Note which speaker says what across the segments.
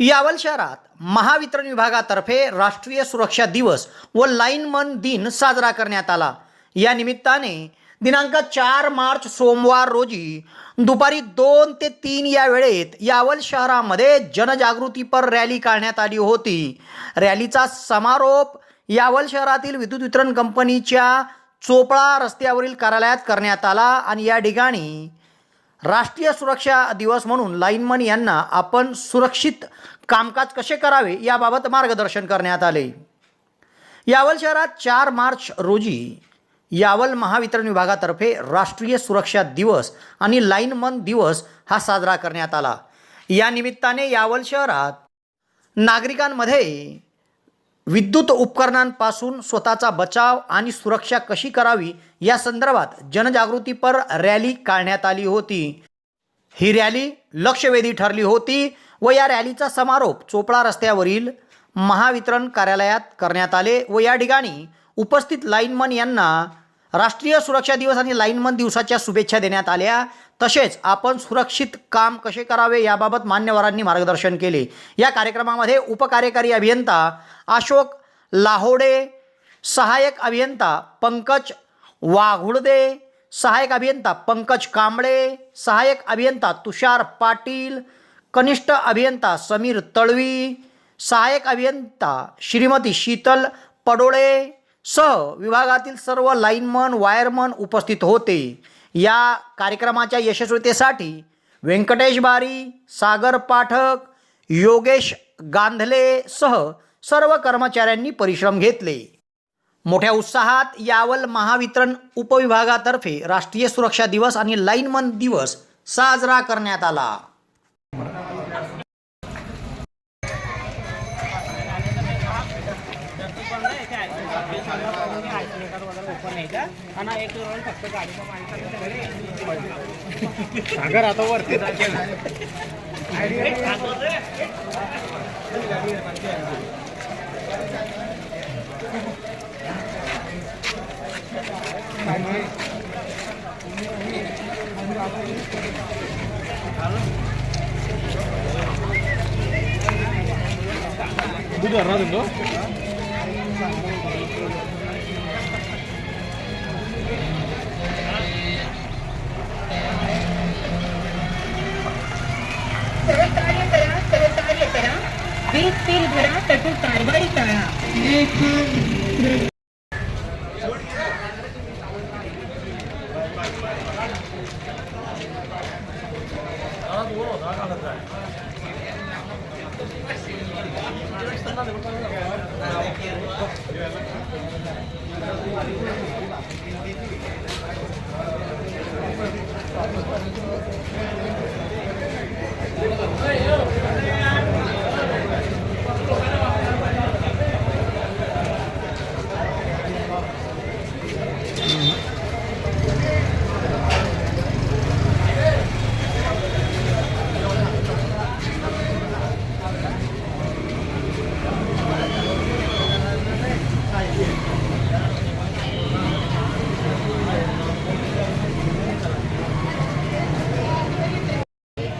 Speaker 1: यावल शहरात महावितरण विभागातर्फे राष्ट्रीय सुरक्षा दिवस व लाईनमन दिन साजरा करण्यात आला. या निमित्ताने दिनांक चार मार्च सोमवार रोजी दुपारी दोन ते तीन या वेळेत यावल शहरामध्ये जनजागृतीपर रॅली काढण्यात आली होती. रॅलीचा समारोप यावल शहरातील विद्युत वितरण कंपनीच्या चोपळा रस्त्यावरील कार्यालयात करण्यात आला आणि या ठिकाणी राष्ट्रीय सुरक्षा दिवस म्हणून लाईनमन यांना आपण सुरक्षित कामकाज कसे करावे याबाबत मार्गदर्शन करण्यात आले. यावल शहरात चार मार्च रोजी यावल महावितरण विभागातर्फे राष्ट्रीय सुरक्षा दिवस आणि लाईनमन दिवस हा साजरा करण्यात आला. या निमित्ताने यावल शहरात नागरिकांमध्ये विद्युत उपकरणांपासून स्वतःचा बचाव आणि सुरक्षा कशी करावी या संदर्भात जनजागृतीपर रॅली काढण्यात आली होती. ही रॅली लक्षवेधी ठरली होती व या रॅलीचा समारोप चोपडा रस्त्यावरील महावितरण कार्यालयात करण्यात आले व या ठिकाणी उपस्थित लाईनमन यांना राष्ट्रीय सुरक्षा दिवस आणि लाईनमन दिवसाच्या शुभेच्छा देण्यात आल्या. तसेच आपण सुरक्षित काम कसे करावे याबाबत मान्यवरांनी मार्गदर्शन केले. या कार्यक्रमामध्ये उपकार्यकारी अभियंता अशोक लाहोडे सहाय्यक अभियंता पंकज वाघुडदे सहाय्यक अभियंता पंकज कांबळे सहाय्यक अभियंता तुषार पाटील कनिष्ठ अभियंता समीर तळवी सहाय्यक अभियंता श्रीमती शीतल पडोळे सह विभागातील सर्व लाईनमन वायरमन उपस्थित होते. या कार्यक्रमाच्या यशस्वीतेसाठी व्यंकटेश बारी सागर पाठक योगेश गांधले सह सर्व कर्मचाऱ्यांनी परिश्रम घेतले. मोठ्या उत्साहात यावल महावितरण उपविभागातर्फे राष्ट्रीय सुरक्षा दिवस आणि लाईनमन दिवस साजरा करण्यात आला.
Speaker 2: सागर आता वरती दूध राहतो तो?
Speaker 3: सहकार्य करा सहकार्य करा. वीज बिल भरा तसं कारवाई करा.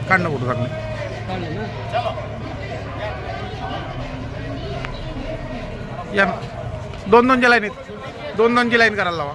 Speaker 2: काढ ना फोटो या दोन दोनच्या लाईनीत दोन दोनची लाईन करायला लावा.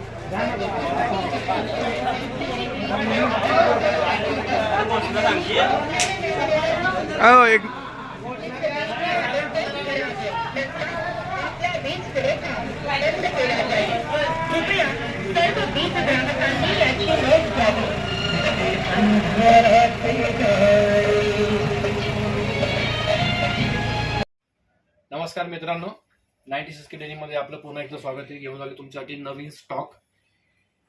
Speaker 2: हो एक
Speaker 4: नमस्कार मित्रांनो. नाईन्टी सिक्समध्ये आपलं पुन्हा एकदा स्वागत आहे. घेऊन आले तुमच्यासाठी नवीन स्टॉक